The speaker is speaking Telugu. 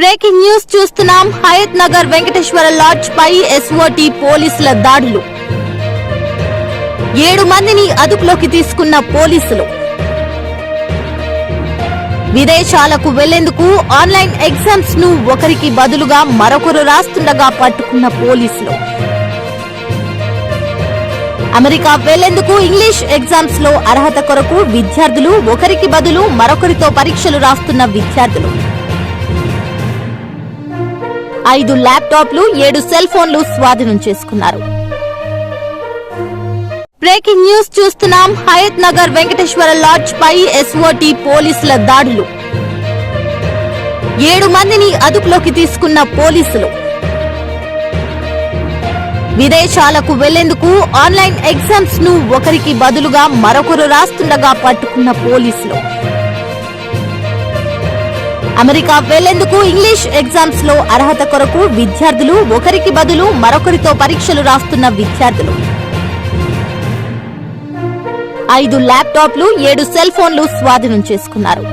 బ్రేకింగ్ న్యూస్ చూస్తున్నాం. హయత్ నగర్ వెంకటేశ్వర లాడ్జ్ పై ఎస్ఓటి పోలీసుల దాడులు. ఏడు మందిని అదుపులోకి తీసుకున్న పోలీసులు. విదేశాలకు వెళ్ళేందుకు ఆన్లైన్ ఎగ్జామ్స్ను ఒకరికి బదులుగా మరొకరు రాస్తుండగా పట్టుకున్న పోలీసులు. అమెరికా వెళ్ళేందుకు ఇంగ్లీష్ ఎగ్జామ్స్లో అర్హత కొరకు విద్యార్థులు ఒకరికి బదులు మరొకరితో పరీక్షలు రాస్తున్న విద్యార్థులు. ఐదు ల్యాప్టాప్లు ఏడు సెల్ ఫోన్లు స్వాధీనం చేసుకున్నారు. బ్రేకింగ్ న్యూస్ చూస్తున్నాం. హయత్ నగర్ వెంకటేశ్వర లాడ్జ్ పై ఎస్ఓటి పోలీసుల దాడులు. ఏడు మందిని అదుపులోకి తీసుకున్న పోలీసులు. విదేశాలకు వెళ్ళేందుకు ఆన్లైన్ ఎగ్జామ్స్ను ఒకరికి బదులుగా మరొకరు రాస్తుండగా పట్టుకున్న పోలీసులు. అమెరికా వెళ్ళేందుకు ఇంగ్లీష్ ఎగ్జామ్స్లో అర్హత కొరకు విద్యార్థులు ఒకరికి బదులు మరొకరితో పరీక్షలు రాస్తున్న విద్యార్థులు. ఐదు ల్యాప్టాప్లు ఏడు సెల్ ఫోన్లు స్వాధీనం చేసుకున్నారు.